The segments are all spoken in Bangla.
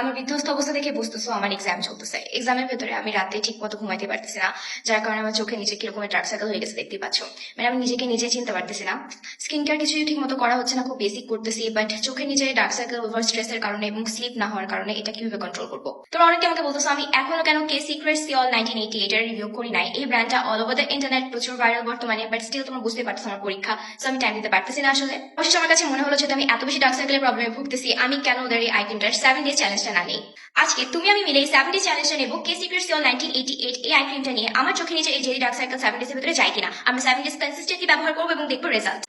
আমার বিধ্বস্ত অবস্থা দেখে বুঝতেছো আমার এক্সাম চলতেছে। এক্সামের ভেতরে আমি রাতে ঠিক মতো ঘুমাইতে পারতেছি না, যার কারণে আমার চোখে নিচে কীরকম ট্রাক সার্কেল হয়ে গেছে দেখতে পাচ্ছ। মানে আমি নিজেকে নিজে চিনতে পারতেছি না। স্কিন কেয়ার কিছুই ঠিক মতো করা হচ্ছে না, খুব বেসিক করতেছি বাট চোখের নিচে ডার্ক সার্কেল ওভার স্ট্রেসের কারণে এবং স্লিপ না হওয়ার কারণে এটা কীভাবে কন্ট্রোল করব? তোমরা অনেকে আমাকে বলতেছো, আমি এখনও কেন কে সিক্রেট সিওল নাইনটিন এইটি এইটার রিভিউ করি নাই? এই ব্র্যান্ডটা অল ওভার দ্য ইন্টারনেট প্রচুর ভাইরাল বর্তমানে বাট স্টিল তোমরা বুঝতে পারছ আমার পরীক্ষা সো আমি টাইম দিতে পারতেছি না আসলে। অবশ্যই আমার কাছে মনে হলো যেহেতু আমি এত বেশি ডার্ক সার্কেলের প্রবলেমে ভুগতেছি, আমি কেন ওদের এই আইটেমটার সেভেন ডে চ্যালেঞ্জটা না নেই? আজকে তুমি আমি মিলে এই সেভেন ডে চ্যালেঞ্জটা নেব কে secret Seoul nineteen eighty eight এই আইটেমটা নিয়ে। আমার চোখে নিচে এই জেরি ডার্ক সার্কেল সেভেন ডেজের ভিতরে যায় কিনা? আমরা সেভেন ডেজ কনসিস্টেন্টলি ব্যবহার করব এবং দেখব result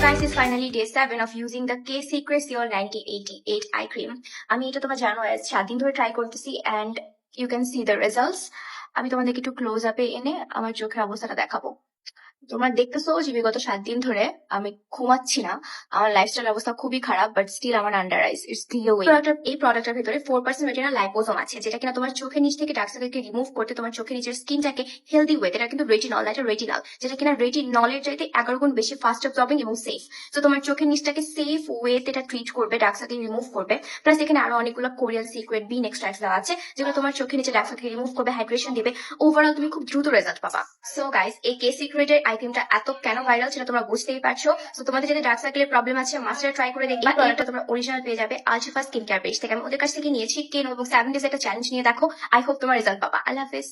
guys, it's finally day 7 of using the K Secret Your 9088 eye cream. আমি এটা তোমার জানো as সাত দিন ধরে ট্রাই করতেছি and you can see the results. আমি তোমাদেরকে একটু ক্লোজ আপে এনে আমার চোখের অবস্থাটা দেখাবো তোমরা দেখতেছো যে বিগত সাত দিন ধরে, আমি ঘুমাচ্ছি না। আমার লাইফস্টাইল অবস্থা খুবই খারাপ বাট স্টিল আমার আন্ডার আইস ইটস গ্লোয়িং এই প্রোডাক্টের ভিতরে ফোর পার্সেন্ট রেটিনা লাইপোজম আছে, যেটা কিনা তোমার চোখের নিচ থেকে ডার্ক রিমুভ করতে তোমার চোখের নিচের স্কিনটাকে হেলদি ওয়েতে এটা কিন্তু রেটিনল এটা রেটিনাল যেটা কিনা রেটিনলের চাইতে এগারো গুণ বেশি ফাস্ট অবজর্বিং এবং সেফ তো তোমার চোখের নিচটাকে সেফ ওয়েতে এটা ট্রিট করবে ডার্ক রিমুভ করবে। প্লাস এখানে আরও অনেকগুলো কোরিয়াল সিক্রেট বিন এক্সট্রাক্ট দেওয়া আছে, যেগুলো তোমার চোখের নিচে ডার্ক রিমুভ করবে হাইড্রেশন দিবে। ওভারঅল তুমি খুব দ্রুত রেজাল্ট পাবা। সো গাইস এই কে সিক্রেটের আইটেমটা এত কেন ভাইরাল সেটা তোমরা বুঝতেই পারছ। তো তোমাদের যদি ডার্ক সার্কেলের প্রবলেম আছে মাস্টার ট্রাই করে দেখি প্রোডাক্টটা তোমরা অরিজিনাল পেয়ে যাবে আলচিফা স্কিন কেয়ার পেজ থেকে আমি ওদের কাছ থেকে নিয়েছি কেন এবং সেভেন ডেজ একটা চ্যালেঞ্জ নিয়ে দেখো। আই হোপ তোমার রেজাল্ট পাবা। আল্লাহ হাফেজ।